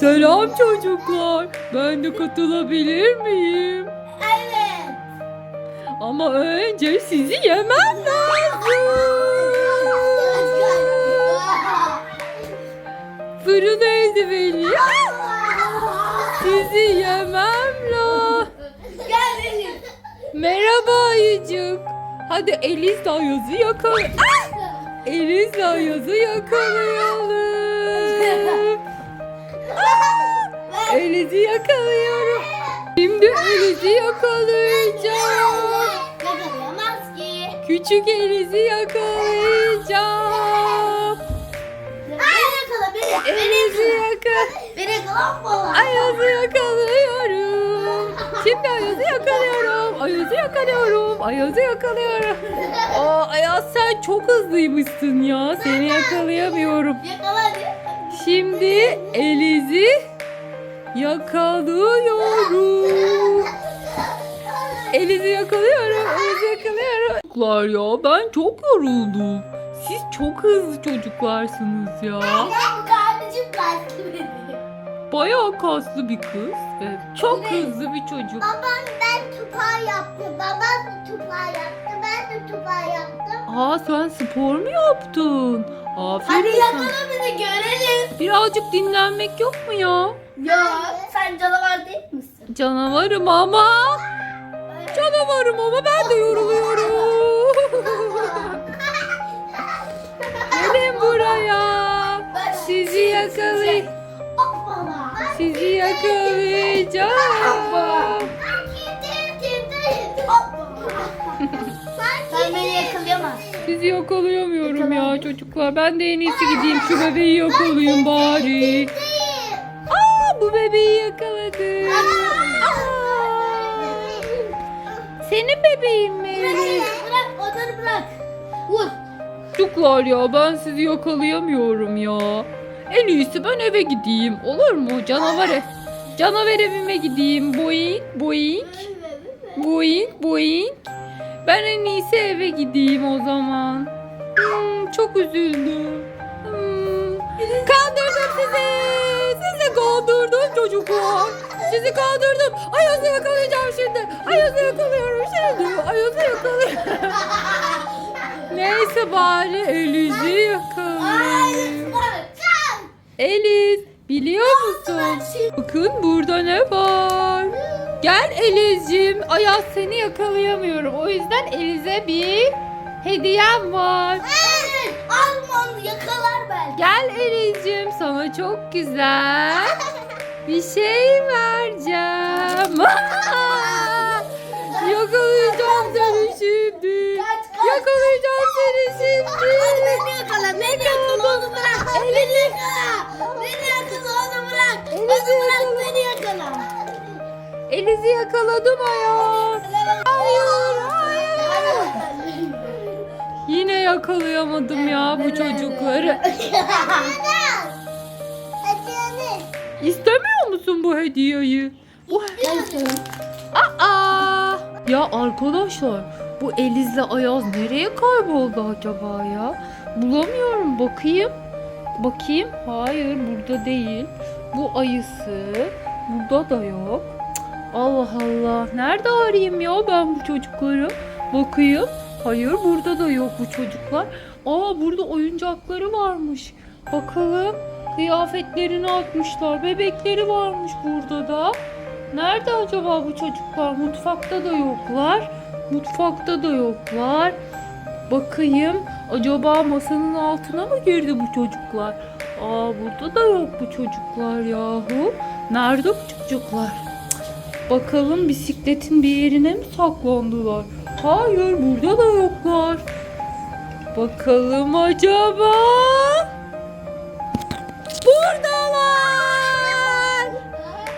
Selam çocuklar. Ben de katılabilir miyim? Evet. Ama önce sizi yemem lazım. Fırın eldiveni. Sizi yemem lazım. Merhaba ayıcık. Hadi Elizla yazı yakal. Elizla yazı yakalayalım. Eliz'i yakalıyorum. Şimdi Eliz'i yakalayacağım. Yakalayamaz ki. Küçük Eliz'i yakalayacağım. Beni yakala beni. Eliz'i yakala. yakal. Beni yakalanma. Ayaz'ı yakalıyorum. Şimdi Ayaz'ı yakalıyorum. Ayaz'ı yakalıyorum. Ayaz'ı yakalıyorum. Aa Ayaz sen çok hızlıymışsın ya. Seni yakalayamıyorum. Yakala hadi. Şimdi Eliz'i yakalıyorum. Eliz'i yakalıyorum. Eliz'i yakalıyorum. Çocuklar ya ben çok yoruldum. Siz çok hızlı çocuklarsınız ya. Bayağı kaslı bir kız. Evet, çok hızlı bir çocuk. Babam ben tupağı yaptım. Babam da tupağı yaptı. Ben de tupağı yaptım. Aa sen spor mu yaptın? Hadi Aferin sana. yakala beni görelim. Birazcık dinlenmek yok mu ya? Ya sen canavar değil misin? Canavarım ama. Canavarım ama ben de yoruluyorum. Gelin buraya. Sizi yakalayacağım. Hoppala. Sizi yakalayacağım. Sen beni yakalayamazsın. Sizi yakalayamıyorum ya çocuklar. Ben de en iyisi gideyim şu bebeği yakalayayım bari. Aa bu bebeği yakaladım. Aa. Senin bebeğin mi? Bırak onları bırak. Vur. Çocuklar ya ben sizi yakalayamıyorum ya. En iyisi ben eve gideyim. Olur mu? Canavar ev. Canavar evime gideyim. Boing boing. Boing boing. Ben en iyisi eve gideyim o zaman. Hmm, çok üzüldüm. Hmm, kandırdım sizi. Sizi kandırdım çocuklar. Sizi kandırdım. Ayaz'ı yakalayacağım şimdi. Ayaz'ı yakalıyorum şimdi. Ayaz'ı yakalıyorum. Neyse bari Eliz'i yakalayayım. Eliz biliyor musun? Bakın burada ne var? Gel Eliz'cim. Ayaz seni yakalayamıyorum. O yüzden Eliz'e bir hediyem var. Evet. Alma onu yakalar belki. Gel Eliz'cim sana çok güzel bir şey vereceğim. Yakalayacağım seni şimdi. Yakalayacağım seni şimdi. Beni yakala. Beni yakala onu bırak. Beni yakala. Beni yakala onu bırak. Onu bırak beni yakala. Eliz'i yakaladım Ayaz. Hayır, hayır. Yine yakalayamadım ya bu çocukları. İstemiyor musun bu hediyeyi? Bu Aa! Ya arkadaşlar bu Eliz'le Ayaz nereye kayboldu acaba ya? Bulamıyorum bakayım. Bakayım. Hayır burada değil. Bu ayısı. Burada da yok. Allah Allah. Nerede arayayım ya ben bu çocukları? Bakayım. Hayır burada da yok bu çocuklar. Aa burada oyuncakları varmış. Bakalım. Kıyafetlerini atmışlar. Bebekleri varmış burada da. Nerede acaba bu çocuklar? Mutfakta da yoklar. Mutfakta da yoklar. Bakayım. Acaba masanın altına mı girdi bu çocuklar? Aa burada da yok bu çocuklar yahu. Nerede bu çocuklar? Bakalım bisikletin bir yerine mi saklandılar? Hayır burada da yoklar. Bakalım acaba? Buradalar.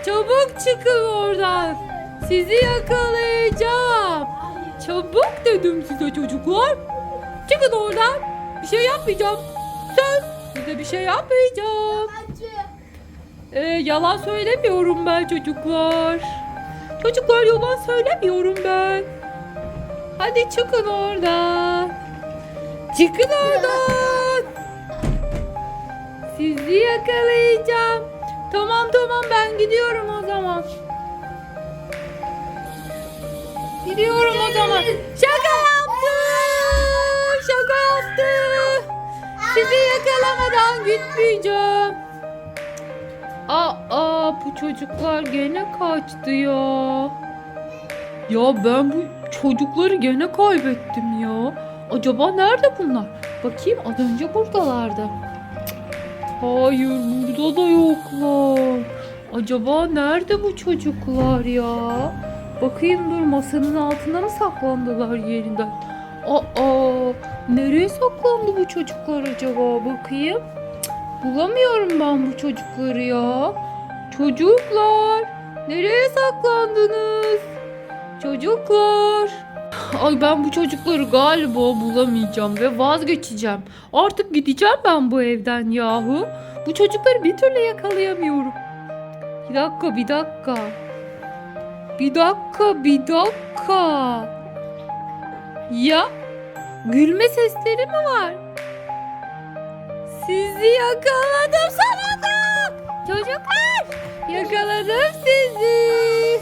Çabuk çıkın oradan. Sizi yakalayacağım. Çabuk dedim size çocuklar. Çıkın oradan. Bir şey yapmayacağım. Söz. Size bir şey yapmayacağım. Ee, yalan söylemiyorum ben çocuklar. Çocuklar yalan söylemiyorum ben. Hadi çıkın oradan. Çıkın oradan. Sizi yakalayacağım. Tamam tamam ben gidiyorum o zaman. Gidiyorum o zaman. Şaka yaptı. Şaka yaptı. Sizi yakalamadan gitmeyeceğim. Aa bu çocuklar gene kaçtı ya. Ya ben bu çocukları gene kaybettim ya. Acaba nerede bunlar? Bakayım az önce buradalardı. Hayır burada da yoklar. Acaba nerede bu çocuklar ya? Bakayım dur masanın altına mı saklandılar yerinden? Aa nereye saklandı bu çocuklar acaba? Bakayım. Cık, bulamıyorum ben bu çocukları ya. Çocuklar nereye saklandınız? Çocuklar. Ay ben bu çocukları galiba bulamayacağım ve vazgeçeceğim. Artık gideceğim ben bu evden yahu. Bu çocukları bir türlü yakalayamıyorum. Bir dakika, bir dakika. Bir dakika, bir dakika. Ya gülme sesleri mi var? Sizi yakaladım sonunda. Çocuklar yakaladım sizi.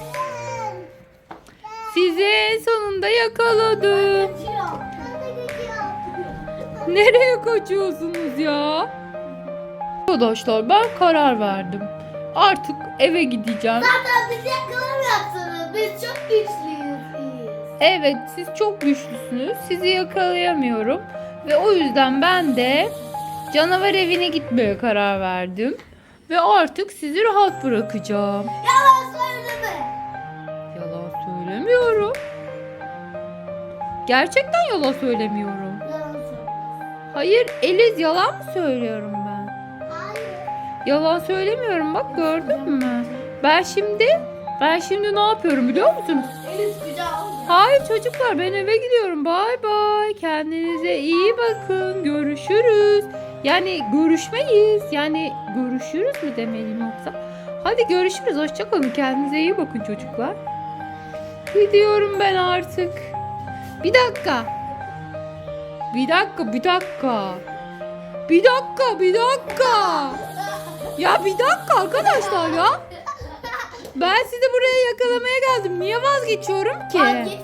Sizi en sonunda yakaladım. Nereye kaçıyorsunuz ya? Arkadaşlar ben karar verdim. Artık eve gideceğim. Zaten bizi yakalamıyorsunuz. Biz çok güçlüyüz. Evet siz çok güçlüsünüz. Sizi yakalayamıyorum. Ve o yüzden ben de canavar evine gitmeye karar verdim. Ve artık sizi rahat bırakacağım. Yalan söyleme. Yalan söylemiyorum. Gerçekten yalan söylemiyorum. Yalan söyleme. Hayır Eliz yalan mı söylüyorum ben? Hayır. Yalan söylemiyorum bak gördün mü? Ben şimdi ben şimdi ne yapıyorum biliyor musunuz? Elis kucağı. Hayır çocuklar ben eve gidiyorum. Bay bay. Kendinize iyi bakın. Görüşürüz. Yani görüşmeyiz. Yani görüşürüz mü demeliyim yoksa? Hadi görüşürüz. Hoşçakalın. Kendinize iyi bakın çocuklar. Gidiyorum ben artık. Bir dakika. Bir dakika, bir dakika. Bir dakika, bir dakika. Ya bir dakika arkadaşlar ya. Ben sizi buraya yakalamaya geldim. Niye vazgeçiyorum ki?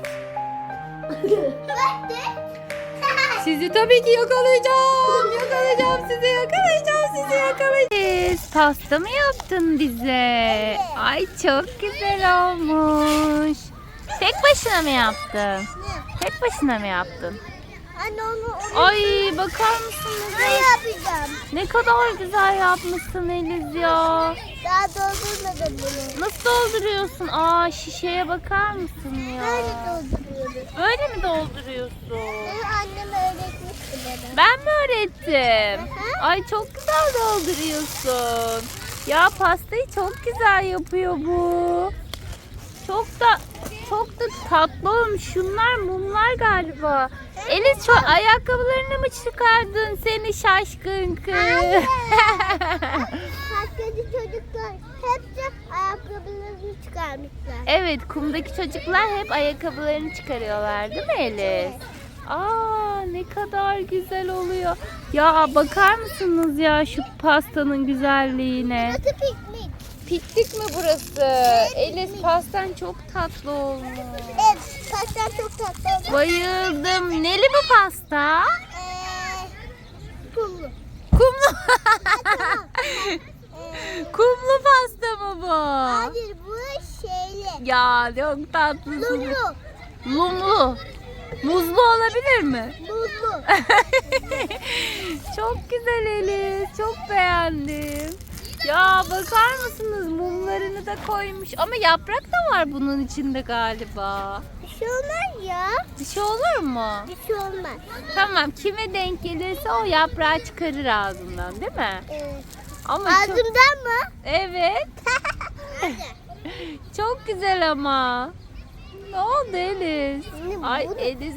Sizi tabii ki yakalayacağım. Yakalayacağım sizi, yakalayacağım sizi, yakalayacağım. Pasta mı yaptın bize? Ay çok güzel olmuş. Tek başına mı yaptın? Tek başına mı yaptın? Anne onu, onu Ay bakar mısınız? ben yapacağım. Ne kadar güzel yapmışsın Eliz ya. Daha doldurmadım bunu. Nasıl dolduruyorsun? Aa şişeye bakar mısın ya? Böyle dolduruyoruz. Böyle mi dolduruyorsun? Bunu annem öğretmişti bana. Ben mi öğrettim? Ay çok güzel dolduruyorsun. Ya pastayı çok güzel yapıyor bu. Çok da çok da tatlı olmuş. Şunlar mumlar galiba. Eliz şu ayakkabılarını mı çıkardın seni şaşkın kız? Paskeci çocuklar hepsi ayakkabılarını çıkarmışlar. evet kumdaki çocuklar hep ayakkabılarını çıkarıyorlar değil mi Eliz? Aa ne kadar güzel oluyor. Ya bakar mısınız ya şu pastanın güzelliğine? Burası piknik. Piknik mi burası? Eliz pastan çok tatlı olmuş. Evet, taşlar çok tatlı. Bayıldım. Neli bu pasta? Eee, kumlu. Kumlu. Kumlu pasta mı bu? hayır bu şeyli. Ya çok tatlısın. Lumlu. Lumlu. Muzlu olabilir mi? Muzlu. çok güzel Eliz. Çok beğendim. Ya bakar mısınız mumlarını da koymuş. Ama yaprak da var bunun içinde galiba. Bir şey olmaz ya. Bir şey olur mu? Bir şey olmaz. Tamam kime denk gelirse o yaprağı çıkarır ağzından değil mi? Evet. Ama çok... Ağzımdan mı? Evet. Çok güzel ama. Ne oldu Eliz? Ay? Eliz.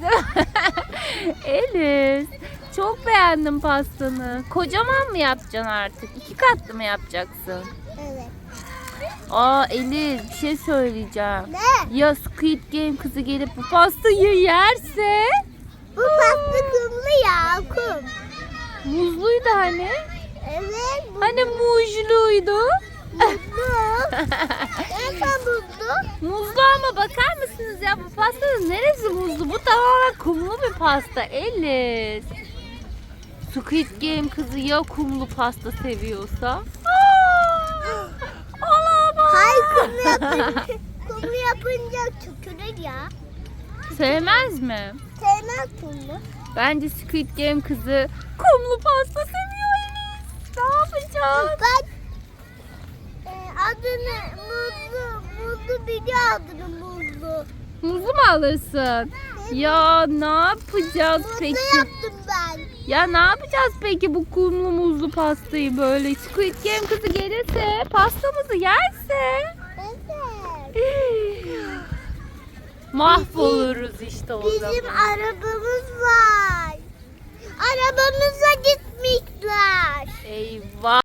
Eliz. Çok beğendim pastanı. Kocaman mı yapacaksın artık? İki katlı mı yapacaksın? Evet. Aa Eliz bir şey söyleyeceğim. Ne? Ya Squid Game kızı gelip bu pastayı yerse Bu pasta kumlu ya kum. muzluydu hani. Evet. Bu Hani muzluydu. Nereden buldun? Muzlu ama bakar mısınız ya bu pastanın neresi muzlu? Bu tamamen kumlu bir pasta Elis. Squid Game kızı ya kumlu pasta seviyorsa? Olamaz. Hayır kum yapınca, kum yapınca tükürür ya. Sevmez mi? Sevmez kumu. Bence Squid Game kızı kumlu pasta seviyor Elis. Ne yapacağız? Ben e, adını muzlu, muzlu biliyor adını muzlu. Muzlu mu alırsın? Ya ne yapacağız Muzlu peki? yaptım ben. Ya ne yapacağız peki bu kumlu muzlu pastayı böyle? Squid Game kızı gelirse, pastamızı yerse. Mahvoluruz işte o Bizim zaman. arabamız var. Arabamıza gitmişler. Eyvah.